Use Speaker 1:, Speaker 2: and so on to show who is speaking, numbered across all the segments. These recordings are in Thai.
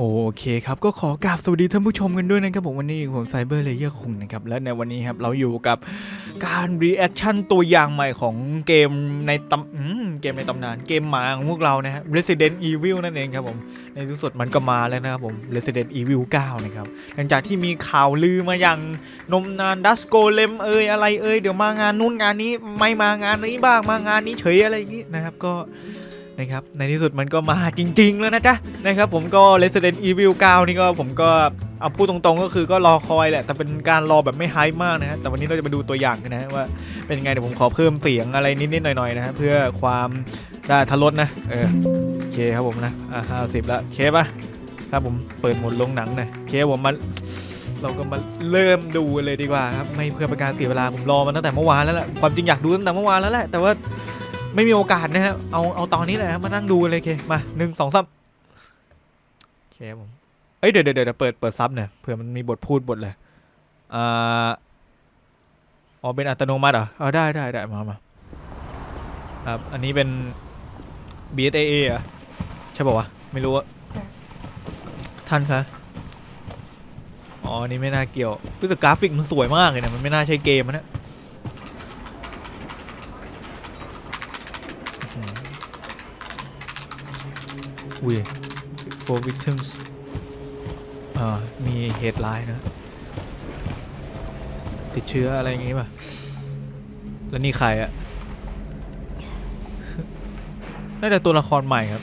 Speaker 1: โอเคครับก็ขอกราบสวัสดีท่านผู้ชมกันด้วยนะครับผมวันนี้ผมไซเบอร์เลเยอร์คุงนะครับและในวันนี้ครับเราอยู่กับการรีแอคชั่นตัวอย่างใหม่ของเกมในตำเกมในตำนานเกมหมาของพวกเรานะฮะ Resident Evil นั่นเองครับผมในที่สุดมันก็มาแล้วนะครับผม Resident Evil 9 นะครับหลังจากที่มีข่าวลือมาอย่างนมนานดัสโกเลมเอ้ยอะไรเอ้ยเดี๋ยวมางานนู้นงานนี้ไม่มางานนี้บ้างมางานนี้เฉยอะไรอย่างนี้นะครับก็ นะครับในที่สุดมันก็มาจริง ๆ แล้วนะจ๊ะนะครับผมก็ Resident Evil 9 นี่ก็ผมก็เอาพูดตรงๆ ก็คือก็รอคอยแหละแต่เป็นการรอแบบไม่ไฮมากนะฮะแต่วันนี้เราจะมาดูตัวอย่างกันนะฮะว่าเป็นยังไงเดี๋ยวผมขอเพิ่มเสียงอะไรนิดๆหน่อยๆนะฮะเพื่อความได้ทะลดนะเออโอเคครับผมนะอะห้าสิบแล้วโอเคปะครับผมเปิดหมดลงหนังน่อยโอเคผมมาเราก็มาเริ่มดูเลยดีกว่าครับไม่เพื่อเป็นการเสียเวลาผมรอมาตั้งแต่เมื่อวานแล้วแหละความจริงอยากดูตั้งแต่เมื่อวานแล้วแหละแต่ว่า ไม่มีโอกาสนะครับเอาเอาตอนนี้แหละครับมานั่งดูเลยโอเคมาหนึ่งสองสามโอเคครับผมเอ้ยเดี๋ยวเดี๋ยวเดี๋ยวเปิดเปิดซับหน่อยเผื่อมันมีบทพูดบทเลยอ่าอ๋อเป็นอัตโนมัติเหรอเออได้ได้ได้มามาครับอันนี้เป็น BSAA เหรอะใช่ป่าวะไม่รู้อะ
Speaker 2: Sir,
Speaker 1: ท่านคะอ๋ออันนี้ไม่น่าเกี่ยวรู้สึกกราฟิกมันสวยมากเลยนะมันไม่น่าใช่เกมอะนะ อื้อหืออุ้ย for victims อ่ามีเหตุร้ายนะ ติดเชื้ออะไรอย่างงี้ป่ะ แล้วนี่ใครอะน่าจะตัวละครใหม่ครับ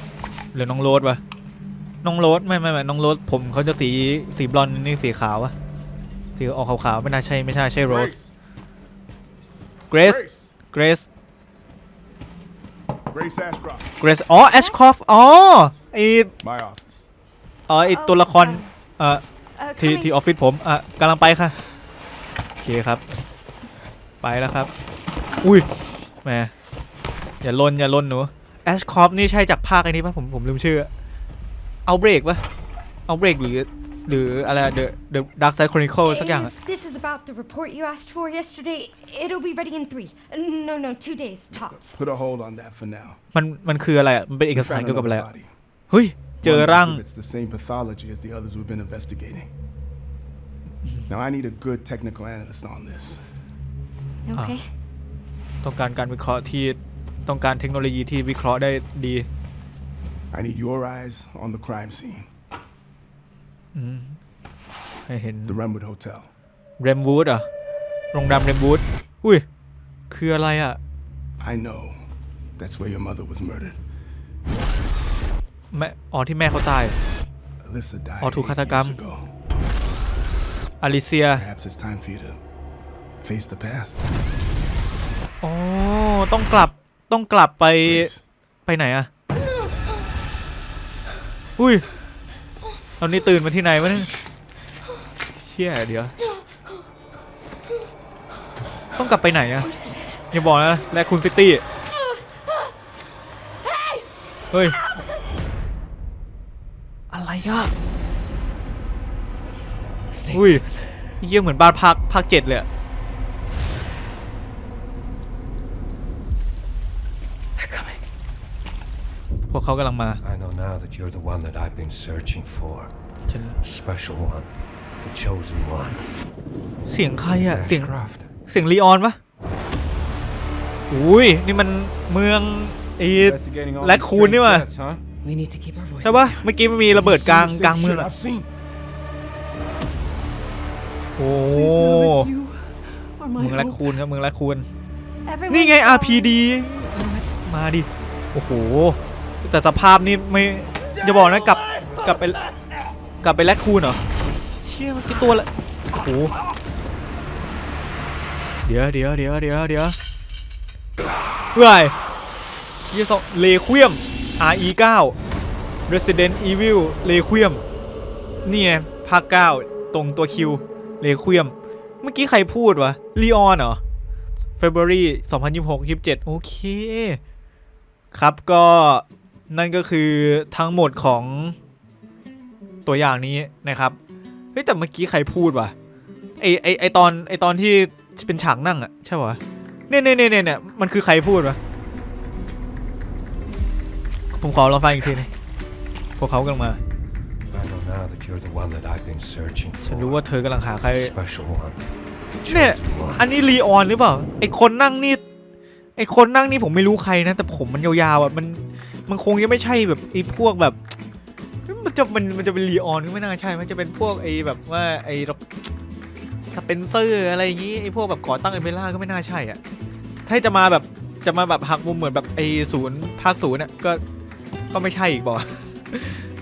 Speaker 1: หรือน้องโรสปะน้องโรสไม่ไม่ไม่น้องโรสผมเขาจะสีสีบลอนด์นี่สีขาวอะสีออกขาวๆไม่น่าใช่ไม่ใช่ใช่โรส
Speaker 3: Grace.
Speaker 1: เกรซ
Speaker 3: Grace. Grace Ashcroft.
Speaker 1: เกรซ อ๋อ แอชคอฟ อ๋อ ไอ
Speaker 3: My office.
Speaker 1: อ๋อไอตัวละครเอ่อ
Speaker 2: uh,
Speaker 1: ที่
Speaker 2: coming.
Speaker 1: ที่ออฟฟิศผมอะกำลังไปค่ะโอเคครับ ไปแล้วครับ อุ้ยแหมอย่าลนอย่าลนหนูแอชคอฟนี่ใช่จากภาคไอ้นี้ปะผมผมลืมชื่อเอาเบรกปะเอาเบรกหรือ หรืออะไรเดอะเดอะดักไซคอนิคอลสักอย่างอะ
Speaker 2: If this is about the report you asked for yesterday, it'll be ready in three. Uh, No, no, two days tops.
Speaker 3: Put a hold on that for now.
Speaker 1: มันมันคืออะไรอะมันเป็นเอก
Speaker 3: We
Speaker 1: สาร
Speaker 3: found
Speaker 1: เกี่ยวกับอะไร
Speaker 3: another
Speaker 1: อะ
Speaker 3: body.
Speaker 1: เฮ้ย เจอ
Speaker 3: One
Speaker 1: ร่าง
Speaker 3: exhibits the same pathology as the others we've been investigating. Now I need a good technical analyst on this.
Speaker 2: Okay.
Speaker 1: ต้องการการวิเคราะห์ที่ต้องการเทคโนโลยีที่วิเคราะห์ได้ดี
Speaker 3: I need your eyes on the crime scene,
Speaker 1: ให้เห็น
Speaker 3: the Renwood Hotel.
Speaker 1: เรมวูดอะโรงแรมเรมวูดอุ้ย คืออะไรอะ
Speaker 3: I know that's where your mother was murdered.
Speaker 1: แม่อ๋อที่แม่เขาตาย
Speaker 3: Alyssa died
Speaker 1: Oh, to
Speaker 3: eight
Speaker 1: Khatakam.
Speaker 3: years ago.
Speaker 1: อลิเซีย
Speaker 3: Perhaps it's time for you to face the past.
Speaker 1: อ๋อต้องกลับต้องกลับไป
Speaker 3: Grace,
Speaker 1: ไปไหนอะอุ้ยตอนนี้ตื่นมาที่ไหนวะเนี่ยเชี่ยเดี๋ยว ต้องกลับไปไหนอะอย่าบอกนะ แลคูนซิตี้ เฮ้ย อะไรอะอุ้ยเยี่ยเหมือนบ้านพักภาคเจ็ดเลยอะ
Speaker 4: They're coming.
Speaker 1: พวกเขากำลังมา
Speaker 4: I know now that you're the one that I've been searching for.
Speaker 1: ฉัน
Speaker 4: Special one. The chosen one.
Speaker 1: เสียงใครอะเสียง
Speaker 4: Ashcroft.
Speaker 1: เสียงลีออนปะอุ้ยนี่มันเมืองไอ้
Speaker 5: Investigating all
Speaker 1: Like
Speaker 5: these
Speaker 1: Khoon
Speaker 5: strange
Speaker 1: นี่ว่ะ
Speaker 5: deaths, huh?
Speaker 4: We need to keep our voices
Speaker 1: ใช่ปะเมื่อกี้มันมีระเบิดกลางกลางเมือง
Speaker 3: Shit
Speaker 1: อะ
Speaker 3: I've seen.
Speaker 1: โอ้เมืองแรคคูนครับเมืองแรคคูน
Speaker 2: Everyone
Speaker 1: นี่ไง
Speaker 2: calm.
Speaker 1: RPD มาดิ โอ้โห แต่สภาพนี่ไม่อย่าบอกนะกลับกลับไปกลับไปแรคคูนเหรอ เชี่ยมันกี่ตัวละโอ้โห เดี๋ยวเดี๋ยวเดี๋ยวเดี๋ยวเดี๋ยวเฮ้ยยี่สองเลควียม RE 9 Resident Evil เลควียมนี่ไงภาค9ตรงตัวคิวเลควียมเมื่อกี้ใครพูดวะลีออนเหรอ February 2026 27 โอเค ครับก็นั่นก็คือทั้งหมดของตัวอย่างนี้นะครับ เฮ้ย แต่เมื่อกี้ใครพูดวะไอไอไอตอนไอตอนที่เป็นฉากนั่งอะใช่ปะเนี่ยเนี่ยเนี่ยเนี่ยมันคือใครพูดวะ ผมขอลองฟังอีกทีหนึงพวกเขากำลังมา
Speaker 4: I know now that you're the one that I've been searching
Speaker 1: ฉันรู้
Speaker 4: for.
Speaker 1: ว่าเธอกำลังหาใคร
Speaker 4: The special one. The
Speaker 1: เนี่ย
Speaker 4: chosen one.
Speaker 1: อันนี้ลีออนหรือเปล่า ไอคนนั่งนี่ ไอคนนั่งนี่ผมไม่รู้ใครนะ แต่ผมมันยาวๆอะ มัน มันคงยังไม่ใช่แบบไอพวกแบบ มันจะมันมันจะเป็นลีออนก็ไม่น่าใช่ มันจะเป็นพวกไอแบบว่าไอสเปนเซอร์อะไรอย่างงี้ ไอพวกแบบก่อตั้งเอเมล่าก็ไม่น่าใช่อะ ถ้าจะมาแบบ จะมาแบบหักมุมเหมือนแบบไอศูนย์ภาคศูนย์อะก็ ก็ไม่ใช่อีกบอก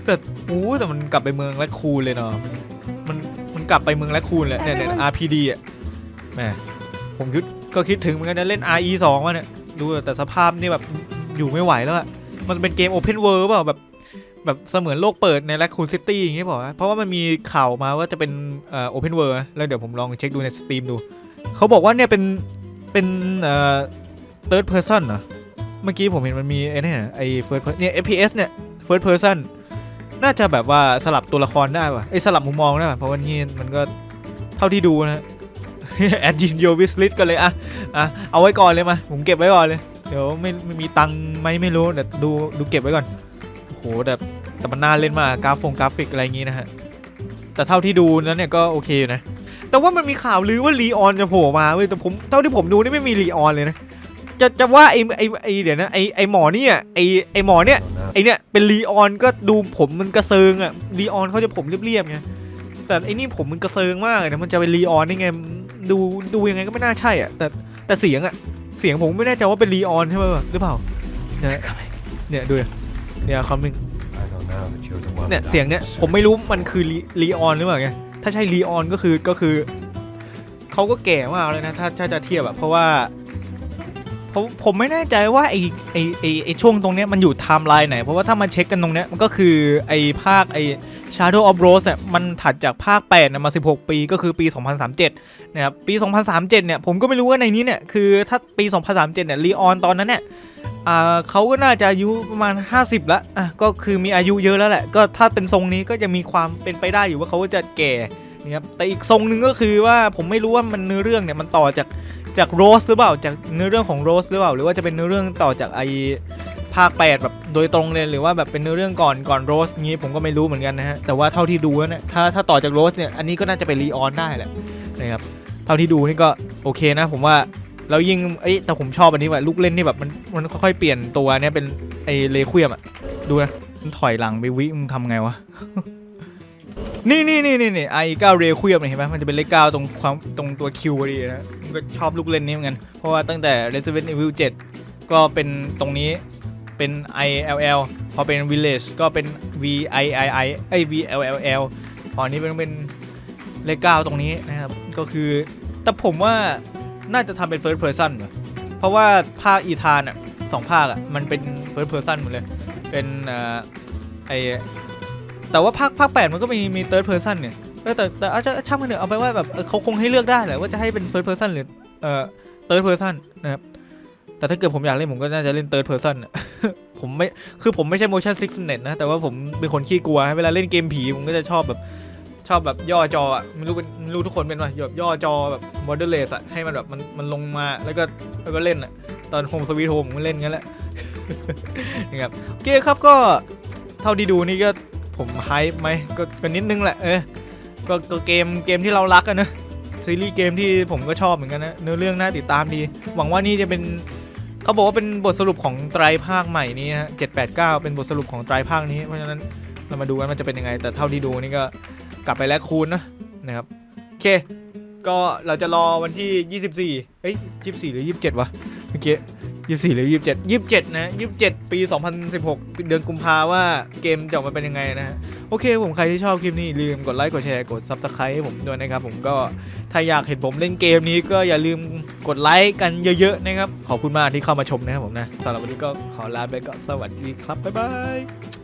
Speaker 1: แต่โอ้แต่มันกลับไปเมืองแลคคูนเลยเนาะมันมันกลับไปเมืองแลคคูนเลยเนี่ยเนี่ย RPD อะแหมผมคิดก็คิดถึงเหมือนกันนะเล่น RE 2ว่ะเนี่ยดูแต่สภาพนี่แบบอยู่ไม่ไหวแล้วอะมันเป็นเกม Open World เปล่าแบบแบบเสมือนโลกเปิดในแลคคูนซิตี้อย่างเงี้ยบอกว่าเพราะว่ามันมีข่าวมาว่าจะเป็นเอ่อ Open World นะแล้วเดี๋ยวผมลองเช็คดูในสตรีมดู เขาบอกว่าเนี่ยเป็นเป็นเอ่อ third person เหรอ เมื่อกี้ผมเห็นมันมีไอ้เนี่ยไอ้ first person เนี่ย FPS เนี่ย first person น่าจะแบบว่าสลับตัวละครได้ป่ะไอ้สลับมุมมองได้ป่ะเพราะว่านี่มันก็เท่าที่ดูนะแอดยินโยวิสลิสกันเลยอะอะเอาไว้ก่อนเลยมาผมเก็บไว้ก่อนเลย เดี๋ยวไม่ไม่มีตังไหมไม่รู้แต่ดูดูเก็บไว้ก่อนโอ้โหแต่แต่มันน่าเล่นมากกราฟงกราฟิกอะไรอย่างงี้นะฮะแต่เท่าที่ดูแล้วเนี่ยก็โอเคอยู่นะแต่ว่ามันมีข่าวลือว่าลีออนจะโผล่มาเว้ยแต่ผมเท่าที่ผมดูนี่ไม่มีลีออนเลยนะ จะจะว่าไอไอไอเดี๋ยวนะไอไอหมอเนี่ยไอไอหมอเนี่ยไอเนี่ยเป็นลีออนก็ดูผมมันกระเซิงอะลีออนเขาจะผมเรียบๆไงแต่ไอนี่ผมมันกระเซิงมากเลยนะมันจะเป็นลีออนได้ไงดูดูยังไงก็ไม่น่าใช่อะแต่แต่เสียงอะเสียงผมไม่แน่ใจว่าเป็นลีออนใช่ไหมหรือเปล่าเนี่ยเนี่ยดูเนี่ยคำนึงเนี่ยเสียงเนี่ยผมไม่รู้มันคือลีลีออนหรือเปล่าไงถ้าใช่ลีออนก็คือก็คือเขาก็แก่มากเลยนะถ้าถ้าจะเทียบอะเพราะว่า ผมผมไม่แน่ใจว่าไอไอไอไอช่วงตรงเนี้ยมันอยู่ไทม์ไลน์ไหน เพราะว่าถ้ามันเช็คกันตรงเนี้ยมันก็คือไอภาคไอ Shadow of Rose เนี่ยมันถัดจากภาค8นี่ยมา 16 ปีก็คือปี 2037 นะครับ ปี 2037 เนี่ยผมก็ไม่รู้ว่าในนี้เนี่ยคือถ้าปี 2037 เนี่ยลีออนตอนนั้นเนี่ยอ่าเขาก็น่าจะอายุประมาณ 50 แล้วอะก็คือมีอายุเยอะแล้วแหละ ก็ถ้าเป็นทรงนี้ก็จะมีความเป็นไปได้อยู่ว่าเขาจะแก่ นะครับแต่อีกทรงหนึ่งก็คือว่าผมไม่รู้ว่ามันเนื้อเรื่องเนี่ยมันต่อจากจากโรสหรือเปล่าจากเนื้อเรื่องของโรสหรือเปล่าหรือว่าจะเป็นเนื้อเรื่องต่อจากไอภาค8แบบโดยตรงเลยหรือว่าแบบเป็นเนื้อเรื่องก่อนก่อนโรสงี้ผมก็ไม่รู้เหมือนกันนะฮะแต่ว่าเท่าที่ดูแล้วเนี่ยถ้าถ้าต่อจากโรสเนี่ยอันนี้ก็น่าจะเป็นรีออนได้แหละนะครับเท่าที่ดูนี่ก็โอเคนะ ผมว่าแล้วยิ่งเอ้แต่ผมชอบอันนี้ว่ะลูกเล่นที่แบบมันมันค่อยๆเปลี่ยนตัวเนี่ยเป็นไอเลควียมอะดูนะมันถอยหลังไปวิมึงทำไงวะ นี่นี่นี่นี่นี่ไอเก้าเรควียมเนี่ยเห็นไหมมันจะเป็นเลขเก้าตรงความตรงตัวคิวพอดีนะก็ชอบลูกเล่นนี้เหมือนกัน เพราะว่าตั้งแต่ Resident Evil 7 ก็เป็นตรงนี้เป็น ILL พอเป็น Village ก็เป็น VIII ไอย VLLL พออันนี้เป็นเป็นเลขเก้าตรงนี้นะครับ ก็คือ แต่ผมว่าน่าจะทำเป็น first person เหรอเพราะว่าภาคอีธานอะสองภาคอะมันเป็น first person หมดเลย เป็นอ่อไอ แต่ว่าภาคภาคแปดมันก็มีมี third person เนี่ยเออแต่แต่อาจจะช่างมันเถอะเอาไปว่าแบบเขาคงให้เลือกได้แหละว่าจะให้เป็น first person หรือเอ่อ third person นนะครับแต่ถ้าเกิดผมอยากเล่นผมก็น่าจะเล่น third person อะผมไม่คือผมไม่ใช่ motion sickness นะ แต่ว่าผมเป็นคนขี้กลัว เวลาเล่นเกมผีผมก็จะชอบแบบชอบแบบย่อจออะไม่รู้เป็นรู้ทุกคนเป็นป่ะแบบย่อจอแบบ borderless อะให้มันแบบมันมันลงมาแล้วก็แล้วก็เล่นอะตอนโฮมสวีทโฮมผมก็เล่นงั้นแหละนะครับโอเคครับก็เท่าที่ดูนี่ก็ ผมไฮป์ไหมก็ก็นิดนึงแหละเออก็ก็เกมเกมที่เรารักกันนะซีรีส์เกมที่ผมก็ชอบเหมือนกันนะเนื้อเรื่องน่าติดตามดี หวังว่านี่จะเป็นเขาบอกว่าเป็นบทสรุปของไตรภาคใหม่นี้ฮะเจ็ดแปดเก้าเป็นบทสรุปของไตรภาคนี้เพราะฉะนั้นเรามาดูกันมันจะเป็นยังไง แต่เท่าที่ดูนี่ก็กลับไปแล้วคูณนะนะครับโอเค ก็เราจะรอวันที่ 24เอ้ย24 หรือ 27 วะเมื่อกี้ ยี่สี่หรือยี่สิบเจ็ดยี่สิบเจ็ดนะยี่สิบเจ็ดปีสองพันสิบหกเดือนกุมภาว่าเกมจะออกมาเป็นยังไงนะฮะโอเค ผมใครที่ชอบคลิปนี้อย่าลืมกดไลค์กดแชร์กดซับสไครต์ให้ผมด้วยนะครับ ผมก็ถ้าอยากเห็นผมเล่นเกมนี้ก็อย่าลืมกดไลค์กันเยอะๆนะครับ ขอบคุณมากที่เข้ามาชมนะครับผมนะสำหรับวันนี้ก็ขอลาไปก่อนสวัสดีครับบ๊ายบาย